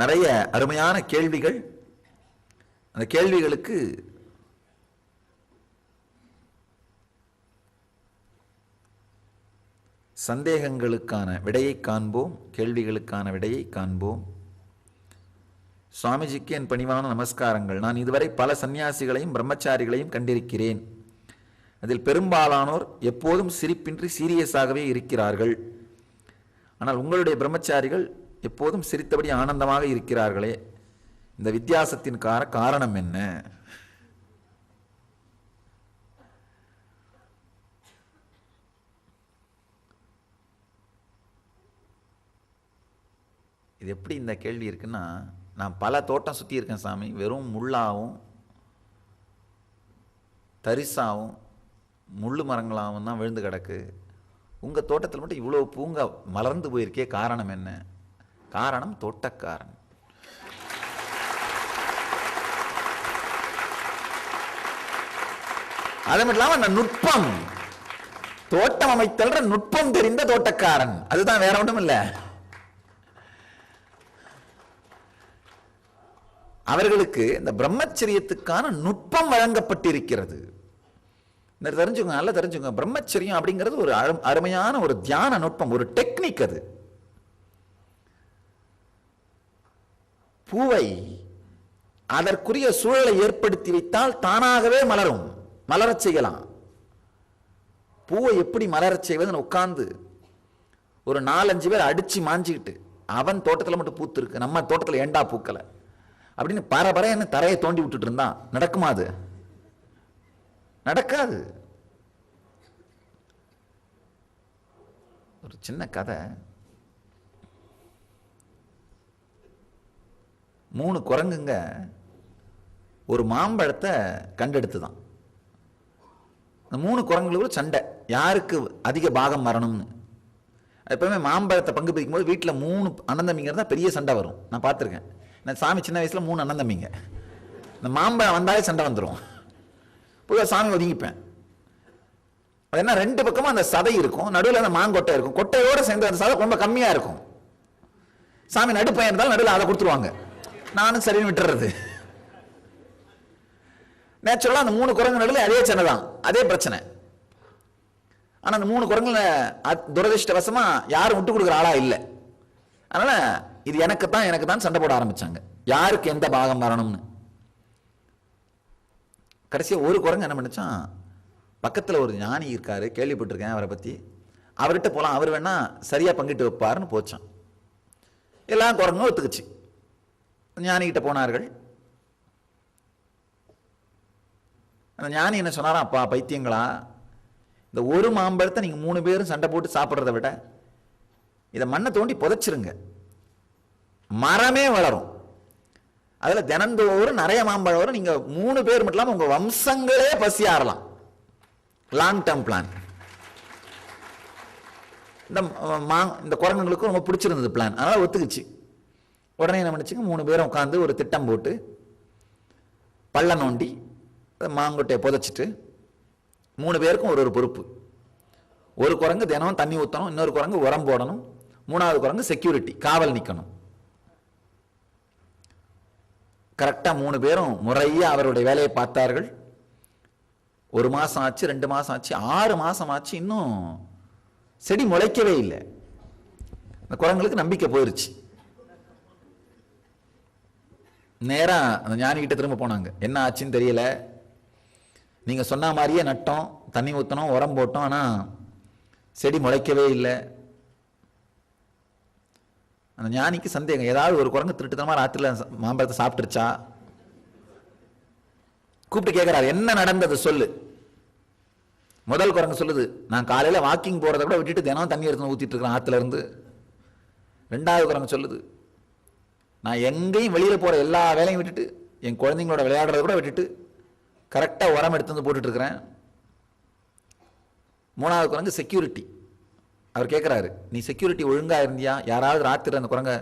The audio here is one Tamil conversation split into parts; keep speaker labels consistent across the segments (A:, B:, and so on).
A: நிறைய அருமையான கேள்விகள். அந்த கேள்விகளுக்கு சந்தேகங்களுக்கான விடையை காண்போம் கேள்விகளுக்கான விடையை காண்போம். சுவாமிஜிக்கு என் பணிவான நமஸ்காரங்கள். நான் இதுவரை பல சன்னியாசிகளையும் பிரம்மச்சாரிகளையும் கண்டிருக்கிறேன். அதில் பெரும்பாலானோர் எப்போதும் சிரிப்பின்றி சீரியஸாகவே இருக்கிறார்கள். ஆனால் உங்களுடைய பிரம்மச்சாரிகள் எப்போதும் சிரித்தபடி ஆனந்தமாக இருக்கிறார்களே. இந்த வித்தியாசத்தின் கார காரணம் என்ன? இது எப்படி இந்த கேள்வி இருக்குன்னா நான் பல தோட்டம் சுற்றி இருக்கேன் சாமி. வெறும் முள்ளாகவும் தரிசாவும் முள்ளு மரங்களாகவும் தான் விழுந்து கிடக்கு. உங்கள் தோட்டத்தில் மட்டும் இவ்வளோ பூங்கா மலர்ந்து போயிருக்கே காரணம் என்ன? காரணம் தோட்டக்காரன். அது மட்டும் இல்லாம நுட்பம் தோட்டம் அமைத்தல்ற நுட்பம் தெரிந்த தோட்டக்காரன். அதுதான் வேற ஒன்றும் இல்லை. அவர்களுக்கு இந்த பிரம்மச்சரியத்துக்கான நுட்பம் வழங்கப்பட்டிருக்கிறது. தெரிஞ்சுங்க நல்லா தெரிஞ்சுங்க பிரம்மச்சரியம் அப்படிங்கிறது ஒரு அரு- அருமையான ஒரு தியான நுட்பம் ஒரு டெக்னிக் அது. பூவை அதற்குரிய சூழலை ஏற்படுத்தி வைத்தால் தானாகவே மலரும். மலரச் செய்யலாம். பூவை எப்படி மலரச் செய்வதுன்னு உட்கார்ந்து ஒரு நாலஞ்சு பேர் அடித்து மாஞ்சிக்கிட்டு அவன் தோட்டத்தில் மட்டும் பூத்துருக்கு நம்ம தோட்டத்தில் ஏண்டா பூக்கலை? அப்படின்னு பரபரன்னு தரையை தோண்டி விட்டுட்டு இருந்தான். நடக்குமா அது? நடக்காது. ஒரு சின்ன கதை. மூணு குரங்குங்க ஒரு மாம்பழத்தை கண்டெடுத்து தான் இந்த மூணு குரங்குகளுக்குள்ள சண்டை யாருக்கு அதிக பாகம் வரணும்னு. எப்பவுமே மாம்பழத்தை பங்கு பிரிக்கும் போது வீட்டில் மூணு அண்ணன் தம்பிங்க இருந்தால் பெரிய சண்டை வரும். நான் பார்த்துருக்கேன். நான் சாமி சின்ன வயசில் மூணு அண்ணன் தம்பிங்க இந்த மாம்பழம் வந்தாலே சண்டை வந்துடும் பொதுவாக சாமி ஒதுங்கிப்பேன். அது என்ன ரெண்டு பக்கமும் அந்த சதை இருக்கும். நடுவில் அந்த மாங்கொட்டை இருக்கும். கொட்டையோடு சேர்ந்து அந்த சதை ரொம்ப கம்மியாக இருக்கும். சாமி நடுப்பையன் இருந்தாலும் நடுவில் அதை கொடுத்துருவாங்க. நானும் சரின்னு விட்டுறது. நேச்சுரலாக அந்த மூணு குரங்கு நடுவில் அதே சண்டை தான் அதே பிரச்சனை. ஆனால் அந்த மூணு குரங்குல துரதிருஷ்டவசமாக யாரும் விட்டு கொடுக்குற ஆளாக இல்லை. அதனால் இது எனக்கு தான் எனக்கு தான் சண்டை போட ஆரம்பிச்சாங்க. யாருக்கு எந்த பாகம் வரணும்னு. கடைசியாக ஒரு குரங்கு என்ன பண்ணிச்சான் பக்கத்தில் ஒரு ஞானி இருக்கார் கேள்விப்பட்டிருக்கேன் அவரை பற்றி அவர்கிட்ட போகலாம் அவர் வேணால் சரியாக பங்கிட்டு வைப்பாருன்னு போச்சான். எல்லா குரங்கும் ஒத்துக்குச்சு. ஞானிகிட்ட போனார்கள். அந்த ஞானி என்ன சொன்னாரா அப்பா பைத்தியங்களா? இந்த ஒரு மாம்பழத்தை நீங்கள் மூணு பேரும் சண்டை போட்டு சாப்பிட்றத விட இதை மண்ணை தோண்டி புதைச்சிருங்க. மரமே வளரும். அதில் தினந்தோறும் நிறைய மாம்பழம் வரும். நீங்கள் மூணு பேர் மட்டும் இல்லாமல் உங்கள் வம்சங்களே பசி ஆறலாம். லாங் டேர்ம் பிளான் இந்த மா இந்த குரங்குகளுக்கும் ரொம்ப பிடிச்சிருந்தது பிளான் அதனால் ஒத்துக்குச்சு. உடனே என்ன நினச்சிங்க மூணு பேரும் உட்காந்து ஒரு திட்டம் போட்டு பள்ள நோண்டி மாங்கொட்டையை புதைச்சிட்டு மூணு பேருக்கும் ஒரு ஒரு பொறுப்பு. ஒரு குரங்கு தினம் தண்ணி ஊற்றணும் இன்னொரு குரங்கு உரம் போடணும் மூணாவது குரங்கு செக்யூரிட்டி காவல் நிற்கணும் கரெக்டாக மூணு பேரும் முறையாக அவருடைய வேலையை பார்த்தார்கள். ஒரு மாதம் ஆச்சு ரெண்டு மாதம் ஆச்சு ஆறு மாதம் ஆச்சு இன்னும் செடி முளைக்கவே இல்லை. அந்த குரங்களுக்கு நம்பிக்கை போயிருச்சு. நேராக அந்த ஞானிக்கிட்ட திரும்ப போனாங்க. என்ன ஆச்சுன்னு தெரியல. நீங்கள் சொன்ன மாதிரியே நட்டோம் தண்ணி ஊற்றணும் உரம் போட்டோம் ஆனால் செடி முளைக்கவே இல்லை. அந்த ஞானிக்கு சந்தேகம் ஏதாவது ஒரு குரங்கு திருட்டுத்தனமாக ராத்திரில மாம்பழத்தை சாப்பிட்டுருச்சா? கூப்பிட்டு கேட்குறாரு என்ன நடந்தது சொல்லு. முதல் குரங்கு சொல்லுது நான் காலையில் வாக்கிங் போகிறத கூட விட்டுட்டு தினம் தண்ணி எடுத்து ஊற்றிட்டு இருக்கிறேன் ஆத்துல இருந்து. ரெண்டாவது குரங்கு சொல்லுது நான் எங்கேயும் வெளியில் போகிற எல்லா வேலையும் விட்டுட்டு என் குழந்தைங்களோட விளையாடுறத கூட விட்டுட்டு கரெக்டாக உரம் எடுத்து வந்து போட்டுட்ருக்கிறேன் மூணாவது குரங்கு செக்யூரிட்டி அவர் கேட்குறாரு நீ செக்யூரிட்டி ஒழுங்காக இருந்தியா? யாராவது ராத்திரி அந்த குரங்க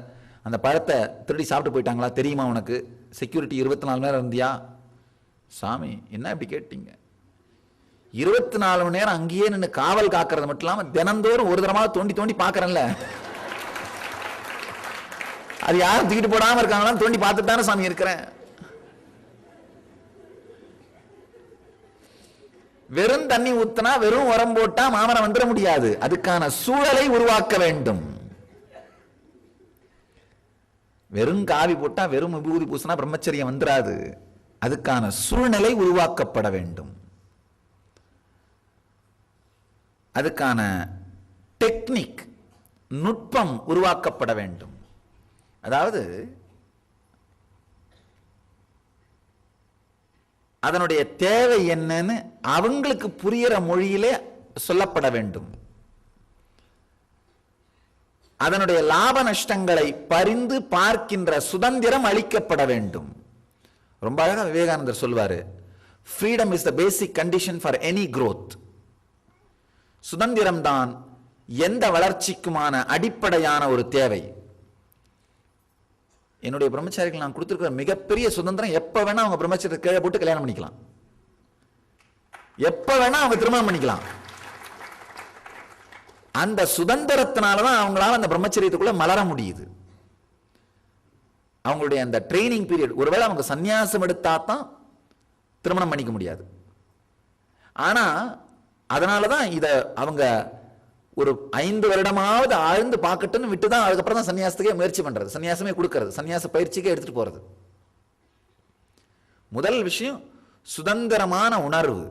A: அந்த பழத்தை திருடி சாப்பிட்டு போயிட்டாங்களா? தெரியுமா உனக்கு? செக்யூரிட்டி இருபத்தி நாலு நேரம் இருந்தியா? சாமி என்ன இப்படி கேட்டீங்க? இருபத்தி நாலு மணி நேரம் அங்கேயே நின்று காவல் காக்கிறது மட்டும் இல்லாமல் தினந்தோறும் ஒரு தரமாக தோண்டி தோண்டி பார்க்குறேன்ல அது யாரும் தூக்கிட்டு போடாமல் இருக்காங்களான்னு தோண்டி பார்த்துட்டு தானே சாமி இருக்கிறேன். வெறும் தண்ணி ஊத்தினா வெறும் உரம் போட்டா மாமரம் வந்துட முடியாது. அதுக்கான சூழலை உருவாக்க வேண்டும். வெறும் காவி போட்டா வெறும் விபூதி பூசினா பிரம்மச்சரியம் வந்துடாது அதுக்கான சூழ்நிலை உருவாக்கப்பட வேண்டும். அதுக்கான டெக்னிக் நுட்பம் உருவாக்கப்பட வேண்டும். அதாவது அதனுடைய தேவை என்னன்னு அவங்களுக்கு புரிகிற மொழியிலே சொல்லப்பட வேண்டும். அதனுடைய லாப நஷ்டங்களை பரிந்து பார்க்கின்ற சுதந்திரம் அளிக்கப்பட வேண்டும். ரொம்ப அழகாக விவேகானந்தர் சொல்வாரு freedom is the basic condition for any growth சுதந்திரம் தான் எந்த வளர்ச்சிக்குமான அடிப்படையான ஒரு தேவை. என்னுடைய பிரம்மச்சாரிகள் நான் கொடுத்துருக்கிற மிகப்பெரிய சுதந்திரம் எப்போ வேணால் அவங்க பிரம்மச்சாரத்தை கீழே போட்டு கல்யாணம் பண்ணிக்கலாம். எப்போ வேணா அவங்க திருமணம் பண்ணிக்கலாம். அந்த சுதந்திரத்தினால தான் அவங்களால அந்த பிரம்மச்சரியத்துக்குள்ள மலர முடியுது. அவங்களுடைய அந்த ட்ரைனிங் பீரியட் ஒருவேளை அவங்க சந்நியாசம் எடுத்தா தான் திருமணம் பண்ணிக்க முடியாது. ஆனா அதனால தான் இதை அவங்க ஒரு ஐந்து வருடமாவது ஆழ்ந்து பார்க்கட்டுன்னு விட்டு தான் அதுக்கப்புறம் தான் சன்னியாசத்துக்கே முயற்சி பண்ணுறது சன்னியாசமே கொடுக்கறது. சன்னியாச பயிற்சிக்கே எடுத்துகிட்டு போகிறது முதல் விஷயம் சுதந்திரமான உணர்வு.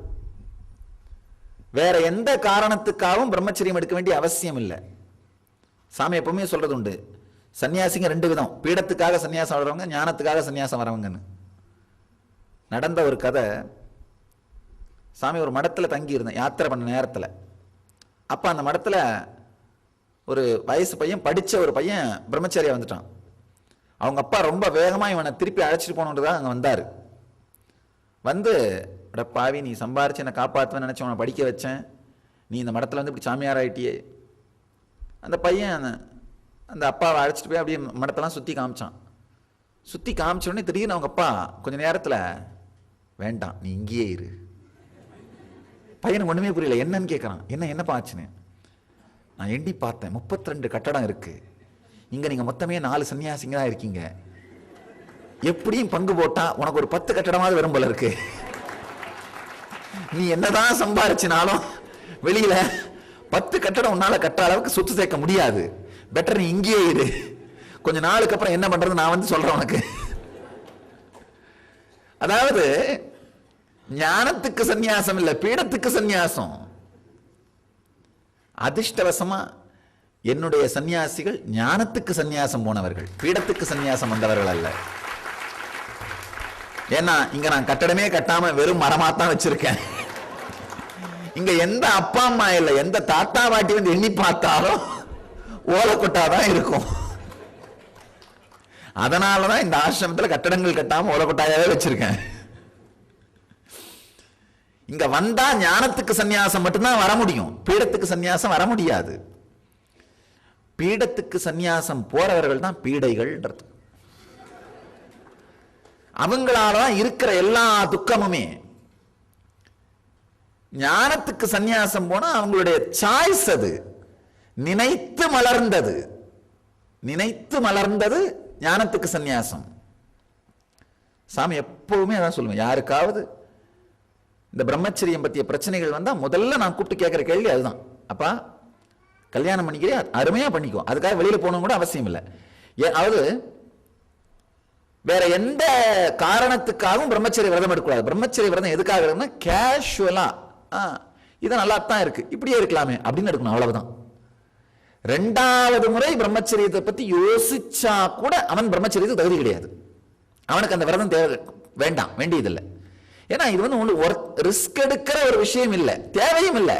A: வேற எந்த காரணத்துக்காகவும் பிரம்மச்சரியம் எடுக்க வேண்டிய அவசியம் இல்லை. சாமி எப்பவுமே சொல்கிறது உண்டு. சன்னியாசிங்க ரெண்டு விதம். பீடத்துக்காக சன்னியாசம் வர்றவங்க ஞானத்துக்காக சன்னியாசம் வரவங்கன்னு. நடந்த ஒரு கதை சாமி ஒரு மடத்தில் தங்கி இருந்தேன் யாத்திரை பண்ண நேரத்தில். அப்போ அந்த மடத்தில் ஒரு வயசு பையன் படித்த ஒரு பையன் பிரம்மச்சாரியாக வந்துட்டான். அவங்க அப்பா ரொம்ப வேகமாக இவனை திருப்பி அழைச்சிட்டு போகணுன்றதாக அங்கே வந்தார். வந்து அட பாவி நீ சம்பாரிச்சு என்னை காப்பாற்றுவேன் நினச்சி உன்னை படிக்க வச்சேன். நீ இந்த மடத்தில் வந்து இப்படி சாமியார் ஆகிட்டியே அந்த பையன் அந்த அந்த அப்பாவை அழைச்சிட்டு போய் அப்படியே மடத்தெல்லாம் சுற்றி காமிச்சான். சுற்றி காமிச்ச உடனே திடீர்னு அவங்க அப்பா கொஞ்சம் நேரத்தில் வேண்டாம் நீ இங்கேயே இரு. பையனுக்கு ஒன்றுமே புரியல. என்னன்னு கேட்குறான் என்ன என்னப்பா ஆச்சுன்னு? நான் எண்ணி பார்த்தேன். 32 கட்டடம் இருக்கு. இங்கே நீங்கள் மொத்தமே நாலு சன்னியாசிங்க தான் இருக்கீங்க. எப்படியும் பங்கு போட்டால் உனக்கு ஒரு பத்து கட்டடமாவது வரும் போல இருக்கு. நீ என்னதான் சம்பாரிச்சினாலும் வெளியில பத்து கட்டடம் உன்னால் கட்ட அளவுக்கு சொத்து சேர்க்க முடியாது. பெட்டர் நீ இங்கேயே இரு. கொஞ்ச நாளுக்கு அப்புறம் என்ன பண்ணுறது நான் வந்து சொல்கிறேன் உனக்கு. அதாவது ஞானத்துக்கு சந்நியாசம் இல்லை பீடத்துக்கு சந்நியாசம். அதிர்ஷ்டவசமா என்னுடைய சந்நியாசிகள் ஞானத்துக்கு சந்நியாசம் போனவர்கள் பீடத்துக்கு சந்நியாசம் வந்தவர்கள் அல்ல. ஏன்னா இங்க நான் கட்டடமே கட்டாம வெறும் மரமாத்தான் வச்சிருக்கேன். இங்க எந்த அப்பா அம்மா இல்ல எந்த தாத்தா பாட்டி வந்து எண்ணி பார்த்தாலும் ஓலக்கொட்டாதான் இருக்கும். அதனாலதான் இந்த ஆசிரமத்தில் கட்டடங்கள் கட்டாம ஓலக்கொட்டாயாவே வச்சிருக்கேன். இங்க வந்தா ஞானத்துக்கு சந்நியாசம் மட்டும்தான் வர முடியும். பீடத்துக்கு சந்நியாசம் வர முடியாது. பீடத்துக்கு சந்நியாசம் போறவர்கள் தான் பீடைகள்ன்றது. அவங்களால தான் இருக்கிற எல்லா துக்கமுமே. ஞானத்துக்கு சந்நியாசம் போனா அவங்களுடைய சாய்ஸ் அது. நினைத்து மலர்ந்தது. நினைத்து மலர்ந்தது ஞானத்துக்கு சந்நியாசம். சாமி எப்பவுமே அதான் சொல்லுவேன் யாருக்காவது இந்த பிரம்மச்சரியம் பற்றிய பிரச்சனைகள் வந்தால் முதல்ல நான் கூப்பிட்டு கேட்குற கேள்வி அதுதான். அப்பா கல்யாணம் பண்ணிக்கிறே அருமையாக பண்ணிக்கோ. அதுக்காக வெளியில் போகணும் கூட அவசியம் இல்லை. ஏ அதாவது வேற எந்த காரணத்துக்காகவும் பிரம்மச்சரிய விரதம் எடுக்கக்கூடாது. பிரம்மச்சரிய விரதம் எதுக்காக இருக்குன்னா கேஷுவலா இது நல்லா தான் இருக்கு. இப்படியே இருக்கலாமே அப்படின்னு எடுக்கணும் அவ்வளவுதான். ரெண்டாவது முறை பிரம்மச்சரியத்தை பத்தி யோசிச்சா கூட அவன் பிரம்மச்சரியத்துக்கு தகுதி கிடையாது. அவனுக்கு அந்த விரதம் தேவை வேண்டாம் வேண்டியதில்லை. ஏன்னா இது வந்து உங்களுக்கு ரிஸ்க் எடுக்கிற ஒரு விஷயம் இல்லை. தேவையும் இல்லை.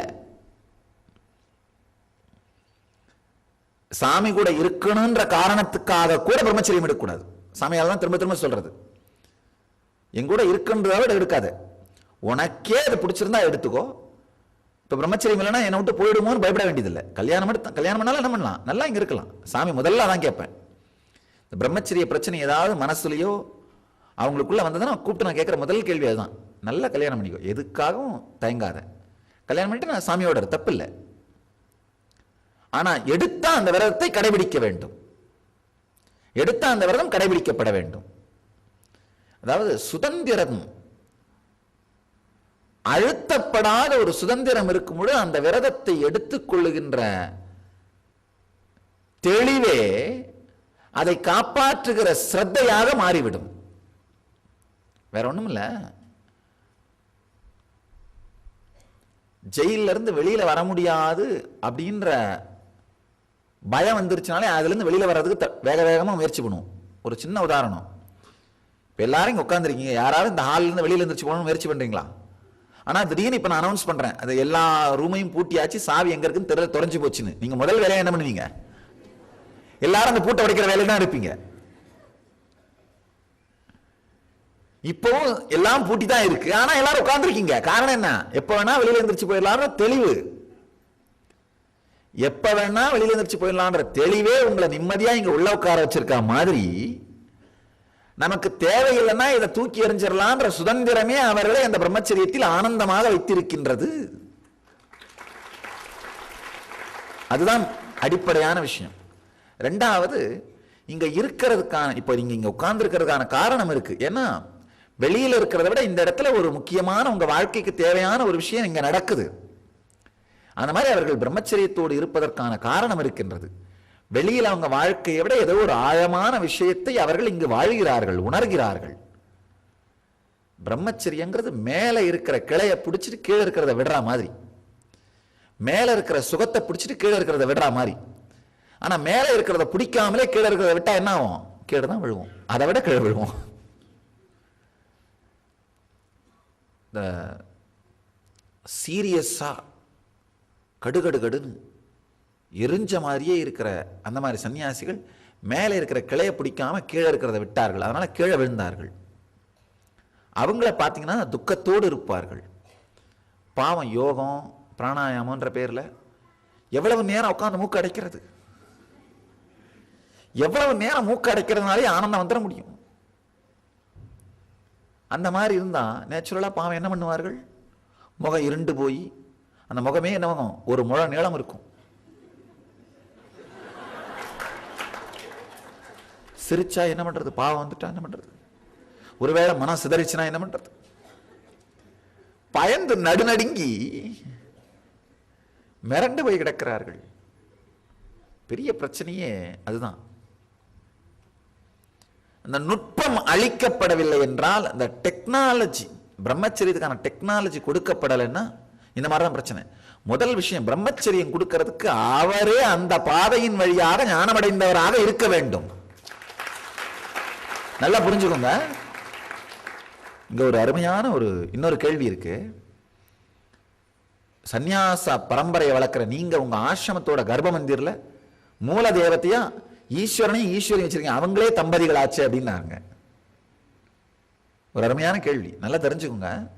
A: சாமி கூட இருக்கணுன்ற காரணத்துக்காக கூட பிரம்மச்சரியம் எடுக்கக்கூடாது. சாமியால் தான் திரும்ப திரும்ப சொல்றது. என் கூட இருக்குன்றத விட உனக்கே அது பிடிச்சிருந்தா எடுத்துக்கோ. இப்போ பிரம்மச்சரியம் இல்லைன்னா என்னை விட்டு போயிடுமோன்னு பயப்பட வேண்டியதில்லை. கல்யாணம் எடுத்து கல்யாணம் பண்ணாலும் என்ன பண்ணலாம்? நல்லா இங்கே இருக்கலாம். சாமி முதல்ல தான் கேட்பேன். இந்த பிரம்மச்சரிய பிரச்சனை ஏதாவது மனசுலையோ அவங்களுக்குள்ள வந்ததுன்னா கூப்பிட்டு நான் கேட்குற முதல் கேள்வி அதுதான். நல்லா கல்யாணம் பண்ணிக்கோ. எதுக்காகவும் தயங்காத. கல்யாணம் பண்ணிட்டு நான் சாமியோட தப்பு இல்லை ஆனால் எடுத்தால் அந்த விரதத்தை கடைபிடிக்க வேண்டும். எடுத்தால் அந்த விரதம் கடைபிடிக்கப்பட வேண்டும். அதாவது சுதந்திரம். அழுத்தப்படாத ஒரு சுதந்திரம் இருக்கும் பொழுது அந்த விரதத்தை எடுத்துக்கொள்ளுகின்ற தெளிவே அதை காப்பாற்றுகிற சிரத்தையாக மாறிவிடும். வேற ஒன்றும் இல்லை ஜெயிலிருந்து இருந்து வர முடியாது அப்படின்ற பயம் வந்துருச்சுனாலே அதுலேருந்து வெளியில் வர்றதுக்கு த- வேக வேகமாக முயற்சி பண்ணுவோம். ஒரு சின்ன உதாரணம். இப்போ எல்லாரும் இங்கே உட்காந்துருக்கீங்க யாராவது இந்த ஹாலிலேருந்து வெளியில் வெளியில எந்திரிச்சு போகணும்னு முயற்சி பண்ணுறீங்களா ஆனால் திடீர்னு இப்போ நான் அனௌன்ஸ் பண்ணுறேன் அது எல்லா ரூமையும் பூட்டியாச்சு சாவி எங்கே இருக்குன்னு தெரியல தொலைஞ்சு போச்சுன்னு. நீங்கள் முதல் வேலையை என்ன பண்ணுவீங்க? எல்லாரும் அந்த பூட்டை உடைக்கிற வேலையில தான் இருப்பீங்க. இப்பவும் எல்லாம் பூட்டி தான் இருக்கு. ஆனா எல்லாரும் உட்கார்ந்துருக்கீங்க. காரணம் என்ன? எப்ப வேணா வெளியில எந்திரிச்சு போயிடலாம்ன்ற தெளிவு. எப்ப வேணா வெளியில எந்திரிச்சு போயிடலான்ற தெளிவே உங்களை நிம்மதியா இங்க உள்ள உட்கார வச்சிருக்க மாதிரி நமக்கு தேவையில்லைன்னா இதை தூக்கி எறிஞ்சிடலான்ற சுதந்திரமே அவர்களை அந்த பிரம்மச்சரியத்தில் ஆனந்தமாக வைத்திருக்கின்றது. அதுதான் அடிப்படையான விஷயம். ரெண்டாவது இங்க இருக்கிறதுக்கான இப்போ நீங்க இங்க உட்கார்ந்துருக்கிறதுக்கான காரணம் இருக்கு. ஏன்னா வெளியில் இருக்கிறத விட இந்த இடத்துல ஒரு முக்கியமான உங்கள் வாழ்க்கைக்கு தேவையான ஒரு விஷயம் இங்கே நடக்குது. அந்த மாதிரி அவர்கள் பிரம்மச்சரியத்தோடு இருப்பதற்கான காரணம் இருக்கின்றது. வெளியில் அவங்க வாழ்க்கையை விட ஏதோ ஒரு ஆழமான விஷயத்தை அவர்கள் இங்கு வாழ்கிறார்கள் உணர்கிறார்கள். பிரம்மச்சரியங்கிறது மேலே இருக்கிற கிளையை பிடிச்சிட்டு கீழே இருக்கிறத விடுற மாதிரி. மேலே இருக்கிற சுகத்தை பிடிச்சிட்டு கீழே இருக்கிறத விடுற மாதிரி. ஆனால் மேலே இருக்கிறத பிடிக்காமலே கீழே இருக்கிறத விட்டால் என்ன ஆகும்? கீழே தான் விழுவோம். அதை விட கீழே விழுவோம். இந்த சீரியஸாக கடுகடு கடுன்னு எரிஞ்ச மாதிரியே இருக்கிற அந்த மாதிரி சன்னியாசிகள் மேலே இருக்கிற கிளையை பிடிக்காம கீழே இருக்கிறத விட்டார்கள். அதனால் கீழே விழுந்தார்கள். அவங்கள பார்த்தீங்கன்னா துக்கத்தோடு இருப்பார்கள். பாவம் யோகம் பிராணாயாமன்ற பேரில் எவ்வளவு நேரம் உட்காந்து மூக்கு அடைக்கிறது? எவ்வளவு நேரம் மூக்கு அடைக்கிறதுனாலே ஆனந்தம் வந்துட முடியும்? அந்த மாதிரி இருந்தால் நேச்சுரலாக பாவம் என்ன பண்ணுவார்கள்? முகம் இருண்டு போய் அந்த முகமே என்ன ஒரு முழ நீளம் இருக்கும். சிரிச்சா என்ன பண்றது? பாவம் வந்துட்டா என்ன பண்றது? ஒருவேளை மனம் சிதறிச்சுனா என்ன பண்றது? பயந்து நடுநடுங்கி மிரண்டு போய் கிடக்கிறார்கள். பெரிய பிரச்சனையே அதுதான். அந்த நுட்பம் அழிக்கப்படவில்லை என்றால் அந்த டெக்னாலஜி பிரம்மச்சரியத்துக்கான டெக்னாலஜி கொடுக்கப்படலைன்னா இந்த மாதிரி தான் பிரச்சனை. முதல் விஷயம் பிரம்மச்சரியம் கொடுக்கறதுக்கு அவரே அந்த பாதையின் வழியாக ஞானமடைந்தவராக இருக்க வேண்டும். நல்லா புரிஞ்சுக்கோங்க. இங்க ஒரு அருமையான ஒரு இன்னொரு கேள்வி இருக்கு. சந்நியாச பரம்பரையை வளர்க்குற நீங்க உங்க ஆசிரமத்தோட கர்ப்ப மந்திரில் மூல தேவதையா ஈஸ்வரனையும் ஈஸ்வரையும் வச்சிருக்கீங்க. அவங்களே தம்பதிகள் ஆச்சு அப்படின்னாங்க. ஒரு அருமையான கேள்வி. நல்லா தெரிஞ்சுக்கோங்க.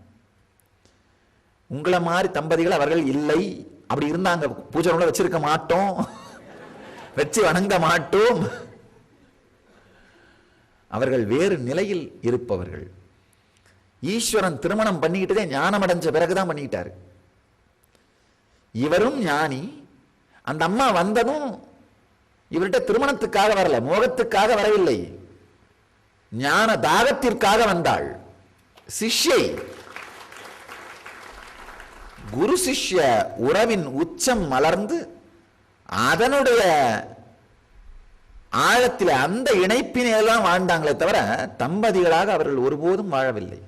A: உங்களை மாதிரி தம்பதிகள் அவர்கள் இல்லை. அப்படி இருந்தாங்க. பூஜை கூட வச்சிருக்க மாட்டோம். வச்சு வணங்க மாட்டோம். அவர்கள் வேறு நிலையில் இருப்பவர்கள். ஈஸ்வரன் திருமணம் பண்ணிக்கிட்டதே ஞானம் அடைஞ்ச பிறகுதான் பண்ணிக்கிட்டாரு. இவரும் ஞானி. அந்த அம்மா வந்ததும் இவர்கிட்ட திருமணத்துக்காக வரல மோகத்துக்காக வரவில்லை. ஞான தாகத்திற்காக வந்தாள். சிஷ்யை. குரு சிஷ்ய உறவின் உச்சம் மலர்ந்து அதனுடைய ஆழத்தில் அந்த இணைப்பினையெல்லாம் வாழ்ந்தாங்களே தவிர தம்பதிகளாக அவர்கள் ஒருபோதும் வாழவில்லை.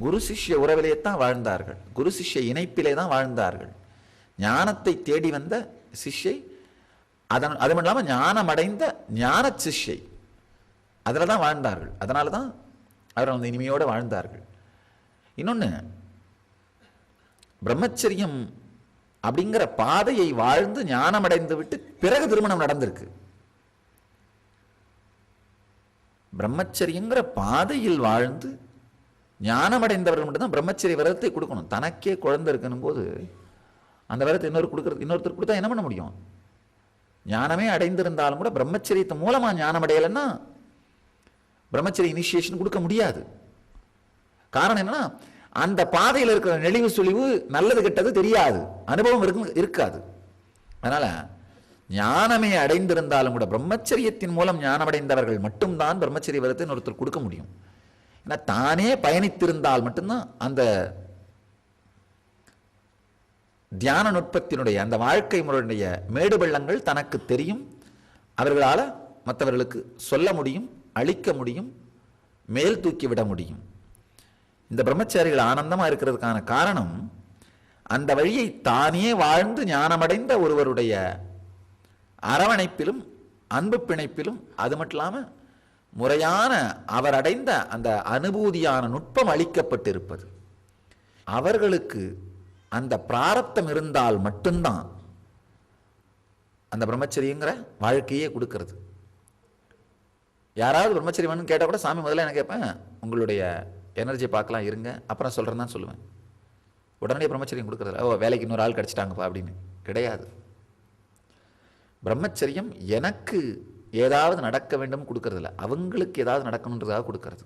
A: குரு சிஷ்ய உறவிலே தான் வாழ்ந்தார்கள். குரு சிஷ்ய இணைப்பிலே தான் வாழ்ந்தார்கள். ஞானத்தை தேடி வந்த சிஷ்யை அதன் அது மட்டும் இல்லாமல் ஞானம் அடைந்த ஞான சிஷ்யை அதில் தான் வாழ்ந்தார்கள். அதனால தான் அவர் அந்த இனிமையோடு வாழ்ந்தார்கள். இன்னொன்று பிரம்மச்சரியம் அப்படிங்கிற பாதையை வாழ்ந்து ஞானம் அடைந்து விட்டு பிறகு திருமணம் நடந்திருக்கு. பிரம்மச்சரியங்கிற பாதையில் வாழ்ந்து ஞானமடைந்தவர்கள் மட்டும்தான் பிரம்மச்சரிய விரதத்தை கொடுக்கணும். தனக்கே குழந்தை இருக்கணும் போது அந்த விரதத்தை இன்னொரு கொடுக்கறது இன்னொருத்தர் கொடுத்தா என்ன பண்ண முடியும்? ஞானமே அடைந்திருந்தாலும் கூட பிரம்மச்சரியத்தை மூலமாக ஞானம் அடையலைன்னா பிரம்மச்சரிய இனிஷியேஷன் கொடுக்க முடியாது. காரணம் என்னன்னா அந்த பாதையில் இருக்கிற நெளிவு சுழிவு நல்லது கெட்டது தெரியாது. அனுபவம் இருக்கு இருக்காது. அதனால் ஞானமே அடைந்திருந்தாலும் கூட பிரம்மச்சரியத்தின் மூலம் ஞானமடைந்தவர்கள் மட்டும்தான் பிரம்மச்சரிய விரதத்தை ஒருத்தர் கொடுக்க முடியும். ஏன்னா தானே பயணித்திருந்தால் மட்டும்தான் அந்த தியான நுட்பத்தினுடைய அந்த வாழ்க்கை முறையுடைய மேடு பள்ளங்கள் தனக்கு தெரியும். அவர்களால் மற்றவர்களுக்கு சொல்ல முடியும் அழிக்க முடியும் மேல் தூக்கி விட முடியும். இந்த பிரம்மச்சாரிகள் ஆனந்தமாக இருக்கிறதுக்கான காரணம் அந்த வழியை தானே வாழ்ந்து ஞானமடைந்த ஒருவருடைய அரவணைப்பிலும் அன்பு பிணைப்பிலும் அது மட்டும் இல்லாமல் முறையான அவர் அடைந்த அந்த அனுபூதியான நுட்பம் அளிக்கப்பட்டிருப்பது. அவர்களுக்கு அந்த பிராரப்தம் இருந்தால் மட்டும்தான் அந்த பிரம்மச்சரியங்கிற வாழ்க்கையே கொடுக்கறது. யாராவது பிரம்மச்சரி வேணும்னு கேட்டால் கூட சாமி முதல்ல என்ன கேட்பேன் உங்களுடைய எனர்ஜி பார்க்கலாம் இருங்க. அப்புறம் சொல்கிறேன் தான் சொல்லுவேன். உடனே பிரம்மச்சரியம் கொடுக்கறது ஓ வேலைக்கு இன்னொரு ஆள் கிடச்சிட்டாங்கப்பா அப்படின்னு. கிடையாது. பிரம்மச்சரியம் எனக்கு ஏதாவது நடக்க வேண்டும் கொடுக்கறதில்ல. அவங்களுக்கு ஏதாவது நடக்கணுன்றதாக கொடுக்கறது.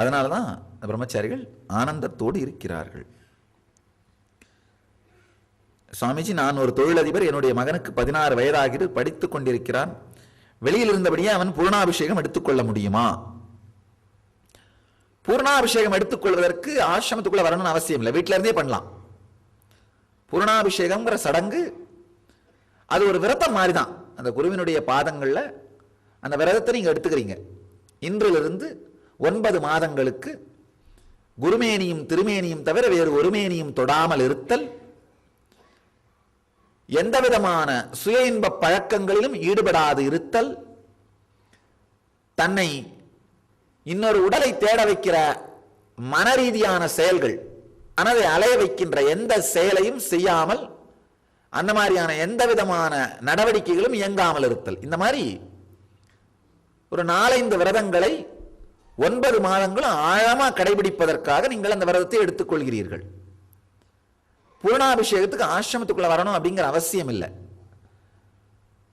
A: அதனால தான் பிரம்மச்சாரிகள் ஆனந்தத்தோடு இருக்கிறார்கள். சுவாமிஜி நான் ஒரு தொழிலதிபர் என்னுடைய மகனுக்கு பதினாறு வயதாகிறது படித்துக் கொண்டிருக்கிறான். வெளியில் இருந்தபடியே அவன் பூர்ணாபிஷேகம் எடுத்துக்கொள்ள முடியுமா? பூர்ணாபிஷேகம் எடுத்துக்கொள்வதற்கு ஆசிரமத்துக்குள்ள வரணும்னு அவசியம் இல்லை. வீட்டில இருந்தே பண்ணலாம். பூர்ணாபிஷேகம்ங்கிற சடங்கு அது ஒரு விரதம் மாதிரி தான் அந்த குருவினுடைய பாதங்களில் அந்த விரதத்தை நீங்கள் எடுத்துக்கிறீங்க. இன்றிலிருந்து ஒன்பது மாதங்களுக்கு குருமேனியும் திருமேனியும் தவிர வேறு ஒருமேனியும் தொடாமல் இருத்தல் எந்த விதமான சுய இன்ப பழக்கங்களிலும் ஈடுபடாது இருத்தல் தன்னை இன்னொரு உடலை தேட வைக்கிற மனரீதியான செயல்கள் மனதை அலைய வைக்கின்ற எந்த செயலையும் செய்யாமல் அந்த மாதிரியான எந்த விதமான நடவடிக்கைகளும் இயங்காமல் இருத்தல். இந்த மாதிரி ஒரு நாலைந்து விரதங்களை ஒன்பது மாதங்களும் ஆழமாக கடைபிடிப்பதற்காக நீங்கள் அந்த விரதத்தை எடுத்துக்கொள்கிறீர்கள். பூர்ணாபிஷேகத்துக்கு ஆசிரமத்துக்குள்ளே வரணும் அப்படிங்கிற அவசியம் இல்லை.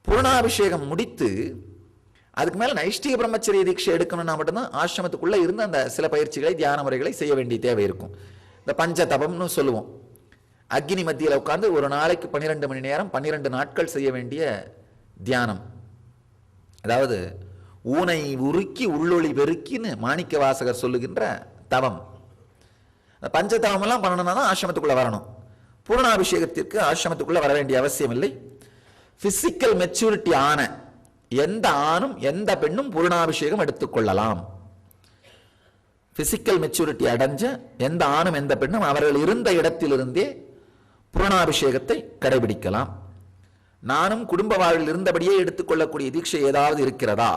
A: பூர்ணாபிஷேகம் முடித்து அதுக்கு மேலே நைஷ்டிக பிரம்மச்சரிய தீட்சை எடுக்கணும்னா மட்டும்தான் ஆசிரமத்துக்குள்ளே இருந்து அந்த சில பயிற்சிகளை தியான முறைகளை செய்ய வேண்டிய தேவை இருக்கும். இந்த பஞ்ச தபம்னு சொல்லுவோம். அக்னி மத்தியில் உட்காந்து ஒரு நாளைக்கு பன்னிரெண்டு மணி நேரம் பன்னிரெண்டு நாட்கள் செய்ய வேண்டிய தியானம். அதாவது ஊனை உருக்கி உள்ளொளி பெருக்கின்னு மாணிக்க வாசகர் சொல்லுகின்ற தவம். அந்த பஞ்ச தவமெல்லாம் பண்ணணும்னா தான் ஆசிரமத்துக்குள்ளே வரணும். பூரணாபிஷேகத்திற்கு ஆசிரமத்துக்குள்ளே வர வேண்டிய அவசியம் இல்லை ஃபிசிக்கல் மெச்சூரிட்டி ஆன எந்த ஆணும் எந்த பெண்ணும் பூரணாபிஷேகம் எடுத்துக்கொள்ளலாம். ஃபிசிக்கல் மெச்சூரிட்டி அடைஞ்ச எந்த ஆணும் எந்த பெண்ணும் அவர்கள் இருந்த இடத்திலிருந்தே புரணாபிஷேகத்தை கடைபிடிக்கலாம். நானும் குடும்ப வாழ்வில் இருந்தபடியே எடுத்துக்கொள்ளக்கூடிய தீட்சை ஏதாவது இருக்கிறதா?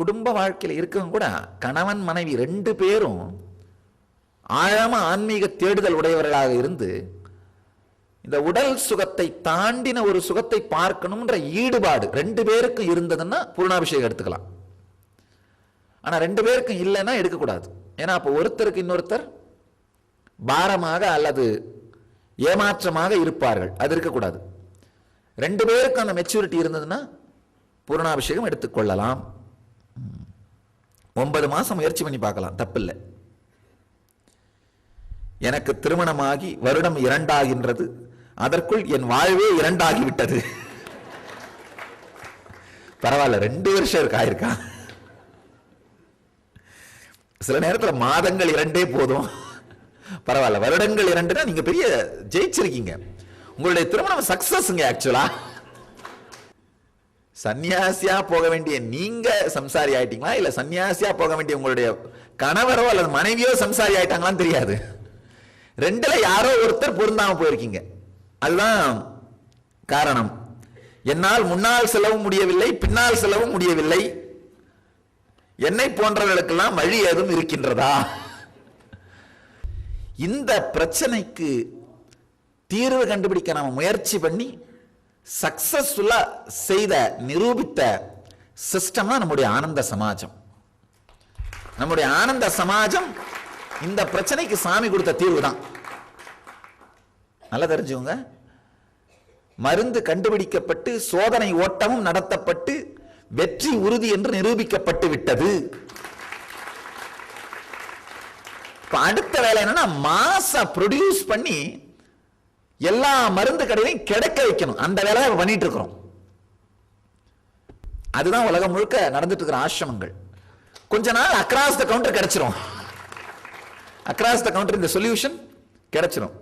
A: குடும்ப வாழ்க்கையில் இருக்கவங்க கூட கணவன் மனைவி ரெண்டு பேரும் ஆழமாக ஆன்மீக தேடுதல் உடையவர்களாக இருந்து இந்த உடல் சுகத்தை தாண்டின ஒரு சுகத்தை பார்க்கணும்ன்ற ஈடுபாடு ரெண்டு பேருக்கும் இருந்ததுன்னா பூர்ணாபிஷேகம் எடுத்துக்கலாம். ஆனால் ரெண்டு பேருக்கும் இல்லைன்னா எடுக்கக்கூடாது. ஏன்னா அப்போ ஒருத்தருக்கு இன்னொருத்தர் பாரமாக அல்லது ஏமாற்றமாக இருப்பார்கள். அது இருக்கக்கூடாது. ரெண்டு பேருக்கும் அந்த மெச்சூரிட்டி இருந்ததுன்னா பூர்ணாபிஷேகம் எடுத்துக்கொள்ளலாம். ஒன்பது மாசம் முயற்சி பண்ணி பார்க்கலாம் தப்பில்லை. எனக்கு திருமணமாகி வருடம் இரண்டாகின்றது. அதற்குள் என் வாழ்வே இரண்டாகிவிட்டது. பரவாயில்ல ரெண்டு வருஷம் இருக்கா சில நேரத்துல மாதங்கள் இரண்டே போதும். பரவாயில்ல வருடங்கள் இரண்டுனா நீங்க பெரிய ஜெயிச்சிருக்கீங்க. உங்களுடைய திருமணம் சக்சஸ்ங்க ஆக்சுவலா சன்னியாசியா போக வேண்டிய நீங்க சம்சாரி ஆயிட்டீங்களா? இல்ல சன்னியாசியா போக வேண்டிய உங்களுடைய கணவரோ அல்லது மனைவியோ சம்சாரி ஆயிட்டாங்களான்னு தெரியாது. ரெண்டுல யாரோ ஒருத்தர் பொருந்தாம போயிருக்கீங்க. அதுதான் காரணம். என்னால் முன்னால் செலவும் முடியவில்லை பின்னால் செலவும் முடியவில்லை. என்னை போன்றவர்களுக்கெல்லாம் வழி ஏதும் இருக்கின்றதா? இந்த பிரச்சனைக்கு தீர்வு கண்டுபிடிக்க நம்ம முயற்சி பண்ணி சக்ஸஸ்ஃபுல்லாக செய்த நிரூபித்த சிஸ்டம் தான் நம்முடைய ஆனந்த சமாஜம். நம்முடைய ஆனந்த சமாஜம் இந்த பிரச்சனைக்கு சாமி கொடுத்த தீர்வு தான். நல்லா தெரிஞ்சுக்கோங்க. மருந்து கண்டுபிடிக்கப்பட்டு சோதனை ஓட்டமும் நடத்தப்பட்டு வெற்றி உறுதி என்று நிரூபிக்கப்பட்டு விட்டது. இப்ப அடுத்த வேலை என்னன்னா மாச ப்ரொடியூஸ் பண்ணி எல்லா மருந்து கடையிலையும் கிடைக்க வைக்கணும். அந்த வேலை தான் பண்ணிட்டு இருக்கிறோம். அதுதான் உலகம் முழுக்க நடந்துட்டு இருக்கிற ஆசிரமங்கள். கொஞ்ச நாள் அக்ராஸ் த கவுண்டர் கிடைச்சிரும். அக்ராஸ் த கவுண்டர் இந்த சொல்யூஷன் கிடைச்சிரும்.